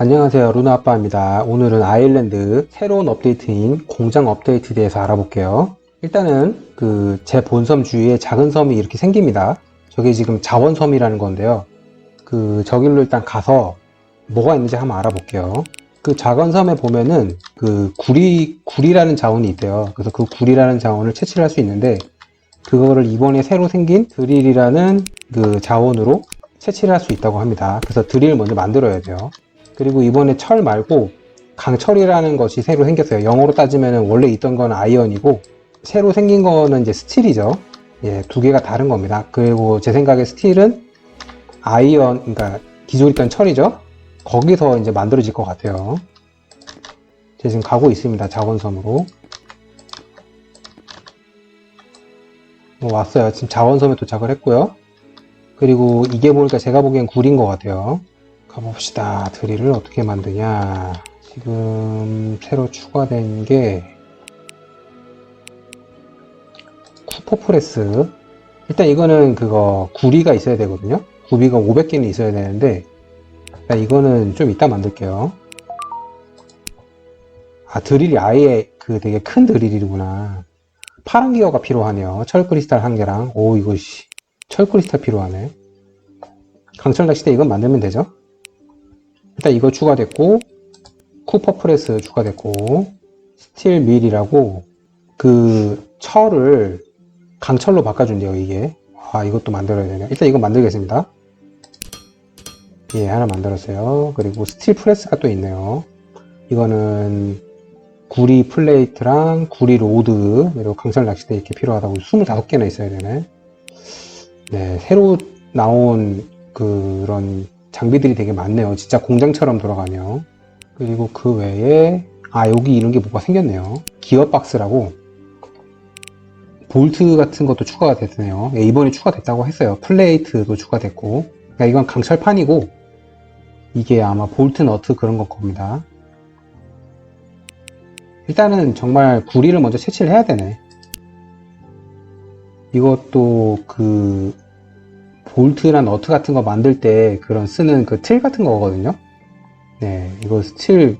안녕하세요. 루나 아빠입니다. 오늘은 아일랜드 새로운 업데이트인 공장 업데이트에 대해서 알아볼게요. 일단은 그 제 본섬 주위에 작은 섬이 이렇게 생깁니다. 저게 지금 자원섬이라는 건데요. 그 저길로 일단 가서 뭐가 있는지 한번 알아볼게요. 그 작은 섬에 보면은 그 구리 구리라는 자원이 있대요. 그래서 그 구리라는 자원을 채취를 할 수 있는데 그거를 이번에 새로 생긴 드릴이라는 그 자원으로 채취를 할 수 있다고 합니다. 그래서 드릴을 먼저 만들어야 돼요 그리고 이번에 철 말고 강철이라는 것이 새로 생겼어요. 영어로 따지면 원래 있던 건 아이언이고 새로 생긴 거는 이제 스틸이죠. 예, 두 개가 다른 겁니다. 그리고 제 생각에 스틸은 아이언, 그러니까 기존 있던 철이죠. 거기서 이제 만들어질 것 같아요. 제가 지금 가고 있습니다. 자원섬으로. 어, 왔어요. 지금 자원섬에 도착을 했고요. 그리고 이게 보니까 제가 보기엔 굴인 것 같아요. 가봅시다. 드릴을 어떻게 만드냐. 지금 새로 추가된 게 쿠퍼프레스. 일단 이거는 그거 구리가 있어야 되거든요. 구비가 500개는 있어야 되는데 이거는 좀 이따 만들게요. 아 드릴이 아예 그 되게 큰 드릴이구나. 파란 기어가 필요하네요. 철 크리스탈 한 개랑 오 이거 씨. 철 크리스탈 필요하네. 강철 낚시대 이건 만들면 되죠. 일단 이거 추가됐고 쿠퍼 프레스 추가됐고 스틸 밀이라고 그 철을 강철로 바꿔준대요 이게. 아 이것도 만들어야 되네. 일단 이거 만들겠습니다. 예 하나 만들었어요. 그리고 스틸 프레스가 또 있네요. 이거는 구리 플레이트랑 구리 로드 그리고 강철 낚싯대 이렇게 필요하다고 25개나 있어야 되네. 네 새로 나온 그런 장비들이 되게 많네요. 진짜 공장처럼 돌아가네요. 그리고 그 외에 아 여기 이런 게 뭐가 생겼네요. 기어박스라고 볼트 같은 것도 추가가 됐네요. 예, 이번에 추가됐다고 했어요. 플레이트도 추가됐고 그러니까 이건 강철판이고 이게 아마 볼트 너트 그런 걸 겁니다. 일단은 정말 구리를 먼저 채취를 해야 되네. 이것도 그 볼트나 너트 같은 거 만들 때 그런 쓰는 그 틀 같은 거거든요. 네, 이거 스틸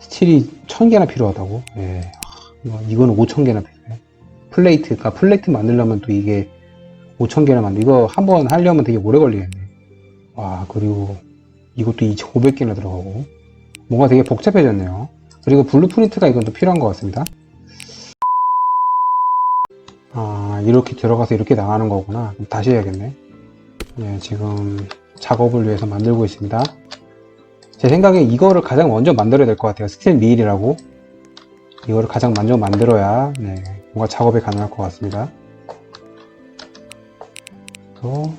스틸이 천 개나 필요하다고. 네, 이거, 이거는 오천 개나 필요해. 플레이트, 그러니까 플레이트 만들려면 또 이게 오천 개나 만들. 이거 한 번 하려면 되게 오래 걸리겠네. 와, 그리고 이것도 2,500개나 들어가고 뭔가 되게 복잡해졌네요. 그리고 블루프린트가 이건 또 필요한 것 같습니다. 아, 이렇게 들어가서 이렇게 나가는 거구나. 다시 해야겠네. 네, 지금 작업을 위해서 만들고 있습니다. 제 생각에 이거를 가장 먼저 만들어야 될 것 같아요. 스틸 미일이라고. 이거를 가장 먼저 만들어야, 네, 뭔가 작업이 가능할 것 같습니다. 또,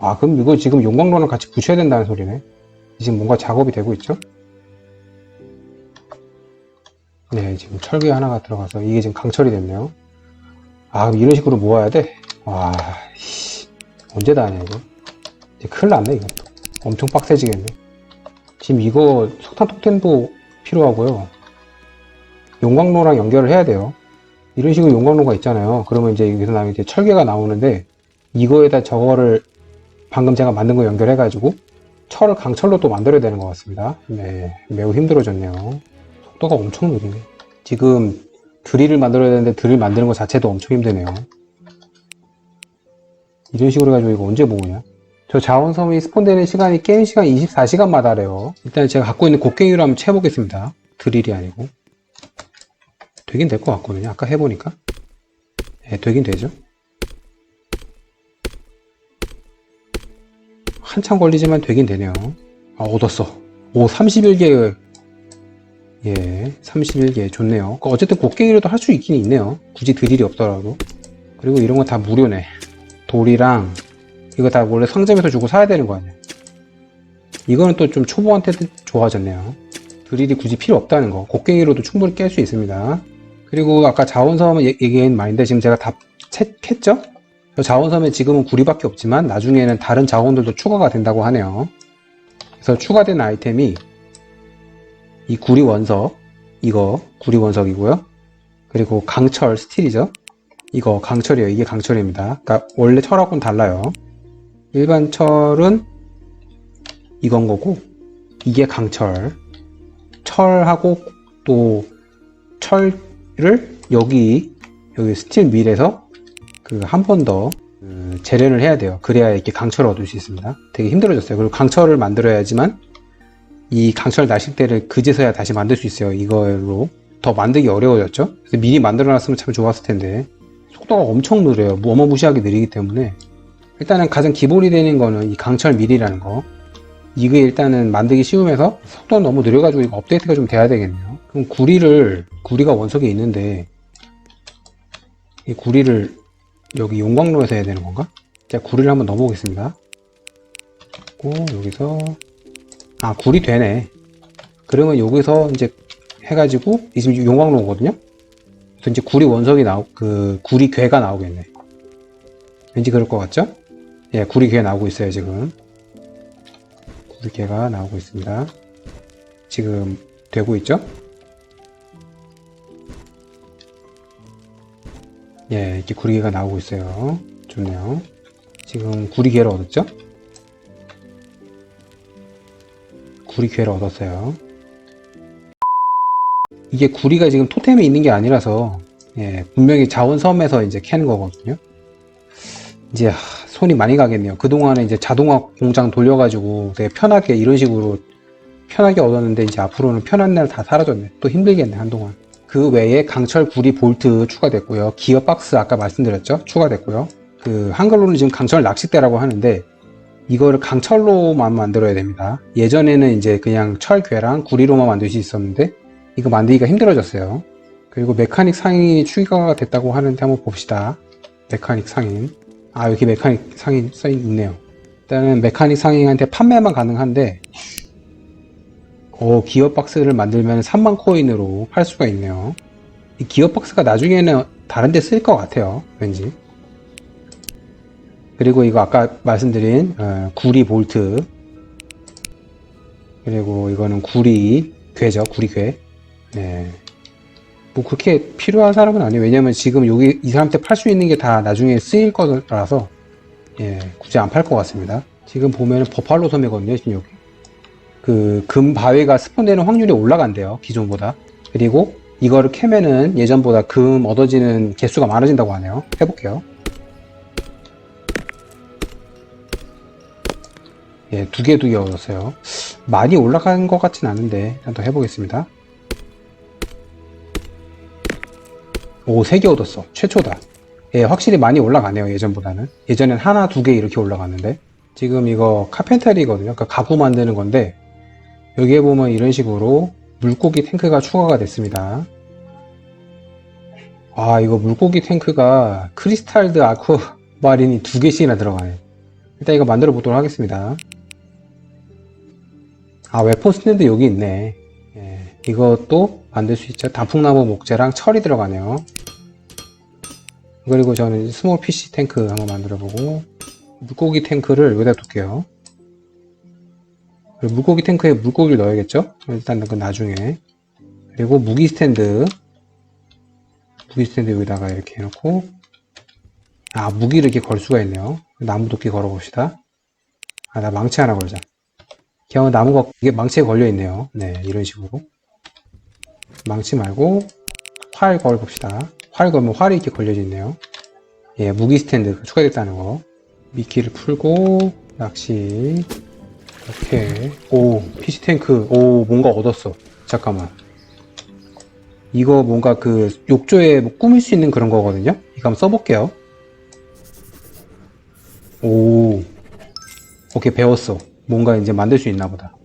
아, 그럼 이거 지금 용광로랑 같이 붙여야 된다는 소리네. 지금 뭔가 작업이 되고 있죠? 네, 지금 철개 하나가 들어가서 이게 지금 강철이 됐네요. 아, 이런 식으로 모아야 돼? 와, 씨, 언제 다 하냐, 이거? 이제 큰일 났네, 이것도. 엄청 빡세지겠네. 지금 이거 석탄 톡텐도 필요하고요. 용광로랑 연결을 해야 돼요. 이런 식으로 용광로가 있잖아요. 그러면 이제 여기서 나면 이제 철개가 나오는데, 이거에다 저거를 방금 제가 만든 거 연결해 가지고, 철을 강철로 또 만들어야 되는 것 같습니다. 네, 매우 힘들어졌네요. 속도가 엄청 느리네. 지금 드릴을 만들어야 되는데 드릴 만드는 것 자체도 엄청 힘드네요. 이런 식으로 해가지고 이거 언제 모으냐? 저 자원섬이 스폰되는 시간이 게임 시간 24시간마다래요. 일단 제가 갖고 있는 곡괭이로 한번 채보겠습니다. 드릴이 아니고. 되긴 될 것 같거든요. 아까 해보니까. 네, 되긴 되죠. 한참 걸리지만 되긴 되네요. 아, 얻었어. 오, 31개 예, 31개 좋네요. 그 어쨌든 곡괭이로도 할 수 있긴 있네요. 굳이 드릴이 없더라도. 그리고 이런 거다 무료네. 돌이랑 이거 다 원래 상점에서 주고 사야 되는 거 아니야. 이거는 또 좀 초보한테도 좋아졌네요. 드릴이 굳이 필요 없다는 거. 곡괭이로도 충분히 깰 수 있습니다. 그리고 아까 자원섬 얘- 얘기한 말인데 지금 제가 다? 저 자원섬에 지금은 구리밖에 없지만 나중에는 다른 자원들도 추가가 된다고 하네요. 그래서 추가된 아이템이 이 구리 원석, 이거 구리 원석이고요. 그리고 강철 스틸이죠. 이거 강철이에요. 이게 강철입니다. 그러니까 원래 철하고는 달라요. 일반 철은 이건 거고 이게 강철. 철하고 또 철을 여기 여기 스틸 밀에서 그 한 번더그 재련을 해야 돼요. 그래야 이렇게 강철을 얻을 수 있습니다. 되게 힘들어졌어요. 그리고 강철을 만들어야지만 이 강철 낚싯대를 그제서야 다시 만들 수 있어요. 이걸로 더 만들기 어려워졌죠. 미리 만들어놨으면 참 좋았을 텐데 속도가 엄청 느려요. 뭐 어마무시하게 느리기 때문에 일단은 가장 기본이 되는 거는 이 강철 밀이라는 거. 이게 일단은 만들기 쉬우면서 속도가 너무 느려가지고 이거 업데이트가 좀 돼야 되겠네요. 그럼 구리를 구리가 원석에 있는데 이 구리를 여기 용광로에서 해야 되는 건가? 자 구리를 한번 넣어보겠습니다. 고 여기서 아 구리 되네. 그러면 여기서 이제 해가지고 이 지금 용광로거든요. 그래서 이제 구리 원석이 나오 그 구리 괴가 나오겠네. 왠지 그럴 것 같죠? 예, 구리 괴 나오고 있어요 지금. 구리 괴가 나오고 있습니다. 지금 되고 있죠? 예, 이렇게 구리개가 나오고 있어요. 좋네요. 지금 구리개를 얻었죠? 구리개를 얻었어요. 이게 구리가 지금 토템에 있는 게 아니라서, 예, 분명히 자원섬에서 이제 캐는 거거든요. 이제 하, 손이 많이 가겠네요. 그동안에 이제 자동화 공장 돌려가지고 되게 편하게 이런 식으로 편하게 얻었는데 이제 앞으로는 편한 날 다 사라졌네. 또 힘들겠네, 한동안. 그 외에 강철 구리 볼트 추가됐고요. 기어 박스 아까 말씀드렸죠? 추가됐고요. 그 한글로는 지금 강철 낚싯대라고 하는데 이거를 강철로만 만들어야 됩니다. 예전에는 이제 그냥 철괴랑 구리로만 만들 수 있었는데 이거 만들기가 힘들어졌어요. 그리고 메카닉 상인이 추가가 됐다고 하는데 한번 봅시다. 메카닉 상인. 아 여기 메카닉 상인 써 있네요. 일단은 메카닉 상인한테 판매만 가능한데 어, 기어박스를 만들면 3만 코인으로 팔 수가 있네요. 이 기어박스가 나중에는 다른 데 쓸 것 같아요. 왠지. 그리고 이거 아까 말씀드린 어, 구리 볼트 그리고 이거는 구리 괴죠. 구리 괴. 네. 뭐 그렇게 필요한 사람은 아니에요. 왜냐면 지금 여기 이 사람한테 팔 수 있는 게 다 나중에 쓰일 거라서 예, 굳이 안 팔 것 같습니다. 지금 보면은 버팔로 섬이거든요. 지금 여기. 그 금 바위가 스폰되는 확률이 올라간대요 기존보다 그리고 이거를 캐면은 예전보다 금 얻어지는 개수가 많아진다고 하네요 해볼게요 예, 두개두개 얻었어요 많이 올라간 것 같진 않은데 일단 더 해보겠습니다 오, 세 개 얻었어 최초다 예, 확실히 많이 올라가네요 예전보다는 예전엔 하나 두 개 이렇게 올라갔는데 지금 이거 카펜터리거든요 그러니까 가구 만드는 건데 여기에 보면 이런 식으로 물고기 탱크가 추가가 됐습니다. 아, 이거 물고기 탱크가 크리스탈드 아쿠아마린이 두 개씩이나 들어가네. 일단 이거 만들어 보도록 하겠습니다. 아, 웨폰 스탠드 여기 있네. 예, 이것도 만들 수 있죠. 단풍나무 목재랑 철이 들어가네요. 그리고 저는 스몰 PC 탱크 한번 만들어 보고 물고기 탱크를 여기다 둘게요. 물고기 탱크에 물고기를 넣어야겠죠? 일단 그 나중에. 그리고 무기 스탠드. 무기 스탠드 여기다가 이렇게 해놓고. 아, 무기를 이렇게 걸 수가 있네요. 나무 도끼 걸어 봅시다. 아, 나 망치 하나 걸자. 그냥 나무가, 이게 망치에 걸려 있네요. 네, 이런 식으로. 망치 말고, 활 걸어봅시다. 활 걸면 활이 이렇게 걸려져 있네요. 예, 무기 스탠드 추가됐다는 거. 미끼를 풀고, 낚시. 오케이. 오, PC 탱크. 오, 뭔가 얻었어. 잠깐만. 이거 뭔가 그 욕조에 뭐 꾸밀 수 있는 그런 거거든요? 이거 한번 써볼게요. 오. 오케이, 배웠어. 뭔가 이제 만들 수 있나 보다.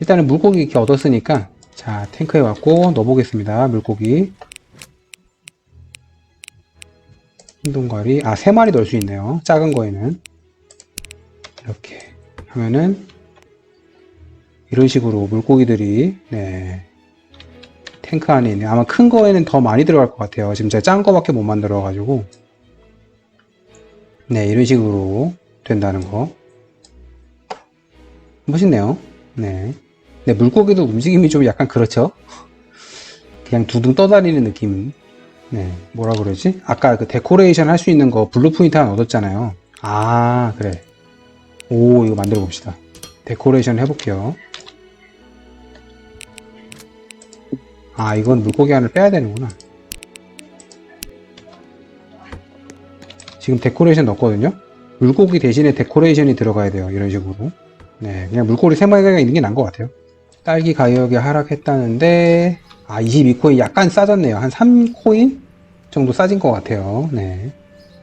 일단은 물고기 이렇게 얻었으니까, 자, 탱크에 왔고, 넣어보겠습니다. 물고기. 흰 동가리. 아, 세 마리 넣을 수 있네요. 작은 거에는. 이렇게. 하면은 이런 식으로 물고기들이 네, 탱크 안에 있네 아마 큰 거에는 더 많이 들어갈 것 같아요 지금 제가 짠 거밖에 못 만들어 가지고 네 이런 식으로 된다는 거 멋있네요 네. 네 물고기도 움직임이 좀 약간 그렇죠 그냥 두둥 떠다니는 느낌 네, 뭐라 그러지? 아까 그 데코레이션 할 수 있는 거 블루 프린트 하나 얻었잖아요. 아, 그래. 오, 이거 만들어 봅시다. 데코레이션 해볼게요. 아, 이건 물고기 하나를 빼야 되는구나. 지금 데코레이션 넣었거든요? 물고기 대신에 데코레이션이 들어가야 돼요. 이런 식으로. 네, 그냥 물고기 세 마리가 있는 게 나은 것 같아요. 딸기 가격이 하락했다는데, 아, 22코인 약간 싸졌네요. 한 3코인 정도 싸진 것 같아요. 네.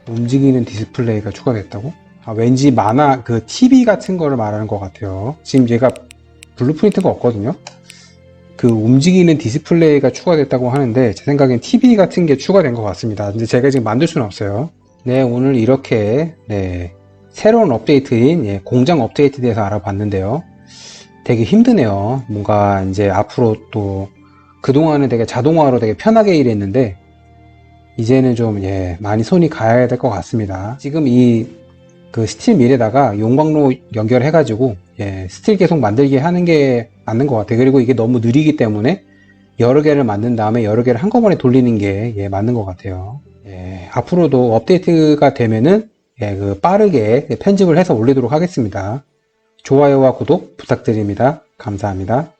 움직이는 디스플레이가 추가됐다고? 아, 왠지 만화, 그 TV 같은 거를 말하는 것 같아요. 지금 얘가 블루프린트가 없거든요. 그 움직이는 디스플레이가 추가됐다고 하는데, 제 생각엔 TV 같은 게 추가된 것 같습니다. 근데 제가 지금 만들 수는 없어요. 네, 오늘 이렇게, 네, 새로운 업데이트인 예, 공장 업데이트에 대해서 알아봤는데요. 되게 힘드네요. 뭔가 이제 앞으로 또 그동안은 되게 자동화로 되게 편하게 일했는데 이제는 좀 예, 많이 손이 가야 될 것 같습니다. 지금 이 그 스틸 밀에다가 용광로 연결해 가지고 예, 스틸 계속 만들게 하는 게 맞는 것 같아요. 그리고 이게 너무 느리기 때문에 여러 개를 만든 다음에 여러 개를 한꺼번에 돌리는 게 예, 맞는 것 같아요. 예, 앞으로도 업데이트가 되면은 예, 그 빠르게 편집을 해서 올리도록 하겠습니다. 좋아요와 구독 부탁드립니다. 감사합니다.